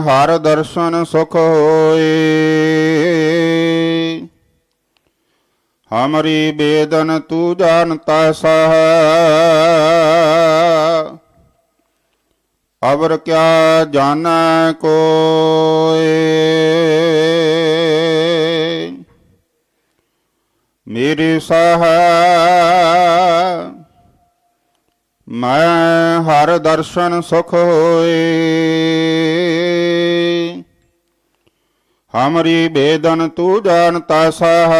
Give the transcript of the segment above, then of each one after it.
ਹਰ ਦਰਸ਼ਨ ਸੁਖ ਹੋਏ। ਹਮਰੀ ਬੇਦਨ ਤੂੰ ਜਾਣਤਾ ਸਹ। ਅਵਰ ਕਿਆ ਜਾਣੈ ਕੋਏ। ਮੇਰੇ ਸਾਹ। ਮੈਂ ਹਰ ਦਰਸ਼ਨ ਸੁਖ ਹੋਏ। ਹਮਰੀ ਬੇਦਨ ਤੂੰ ਜਾਣਤਾ ਸਹ।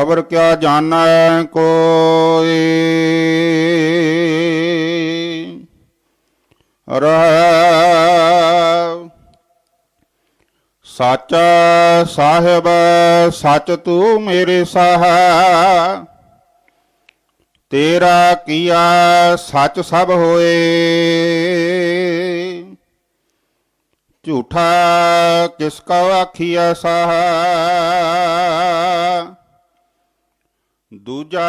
ਅਵਰ ਕਿਆ ਜਾਣੈ ਕੋਏ ਰਹਿ। ਸਾਚਾ ਸਾਹਿਬ, ਸੱਚ ਤੂੰ ਮੇਰੇ ਸਾਹ। ਤੇਰਾ ਕੀਆ ਸੱਚ ਸਭ ਹੋਏ। ਝੂਠਾ ਕਿਸ ਕਾ ਆਖੀਐ ਸਾਹ? ਦੂਜਾ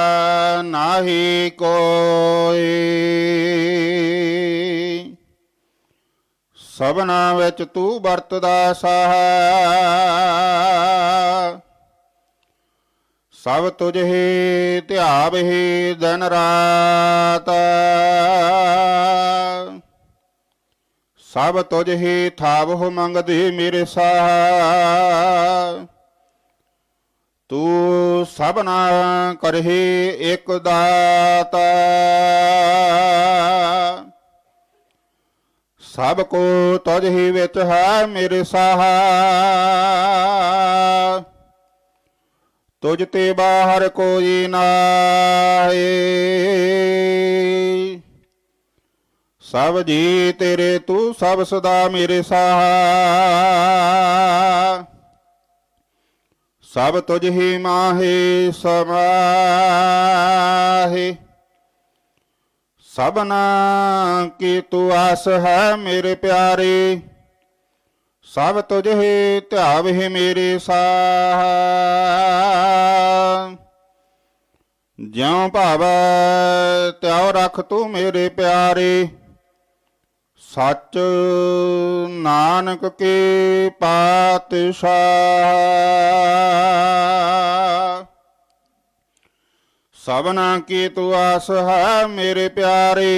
ਨਾਹੀ ਕੋਈ। ਸਭਨਾ ਵਿੱਚ ਤੂੰ ਵਰਤਦਾ ਸਾਹ। ਸਭ ਤੁਝ ਹੀ ਧਿਆਵਹਿ ਦਿਨ ਰਾਤ। ਸਭ ਤੁਝ ਹੀ ਥਾਵਹੁ ਮੰਗਦੇ ਮੇਰੇ ਸਾਹ। ਤੂੰ ਸਭਨਾ ਕਰਹਿ ਇਕ ਦਾਤਾ। ਸਭ ਕੋ ਤੁਝ ਹੀ ਵਿੱਚ ਹੈ ਮੇਰੇ ਸਾਹ। ਤੁਝ ਤੇ ਬਾਹਰ ਕੋਈ ਨਾਹੀ। ਸਭ ਜੀ ਤੇਰੇ ਤੂੰ ਸਭ ਸਦਾ ਮੇਰੇ ਸਾਹ। ਸਭ ਤੁਝ ਹੀ ਮਾਹੇ ਸਮਾਹੇ। ਸਭਨਾ ਕੀ ਤੂੰ ਆਸ ਹੈ ਮੇਰੇ ਪਿਆਰੇ। ਸਭ ਤੁਝ ਹੀ ਧਿਆਵਹਿ ਮੇਰੇ ਸਾਹ। ਜਿਉ ਭਾਵੈ ਤਿਉ ਰਖ ਤੂੰ ਮੇਰੇ ਪਿਆਰੇ। ਸਚ ਨਾਨਕ ਕੇ ਪਾਤਸ਼ਾਹ। ਸਭਨਾ ਕੀ ਤੂੰ ਆਸ ਹੈ ਮੇਰੇ ਪਿਆਰੇ।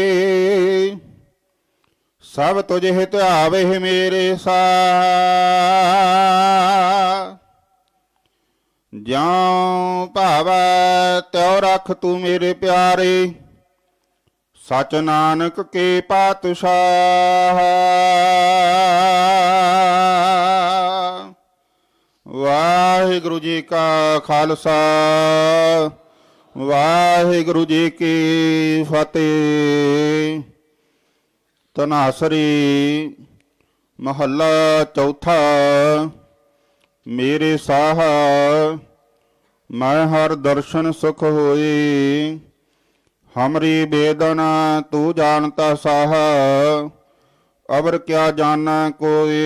ਸਭ ਤੁਝ ਹਿਤ ਆਵੇ ਮੇਰੇ ਸਾਹ। ਜਿਉ ਭਾਵੈ ਤਿਉ ਰਖ ਤੂੰ ਮੇਰੇ ਪਿਆਰੇ। ਸਚ ਨਾਨਕ ਕੇ ਪਾਤਸ਼ਾਹ। ਵਾਹਿਗੁਰੂ ਜੀ ਕਾ ਖਾਲਸਾ, ਵਾਹਿਗੁਰੂ ਜੀ ਕੀ ਫਤਿਹ। ਤਨਾਸਰੀ ਮਹੱਲਾ ਚੌਥਾ, ਮੇਰੇ ਸਾਹ, ਮੈਂ ਹਰ ਦਰਸ਼ਨ ਸੁਖ ਹੋਏ। ਹਮਰੀ ਬੇਦਨਾ ਤੂੰ ਜਾਣਤਾ ਸਾਹ ਅਬਰ ਕਿਆ ਜਾਣੈ ਕੋਈ?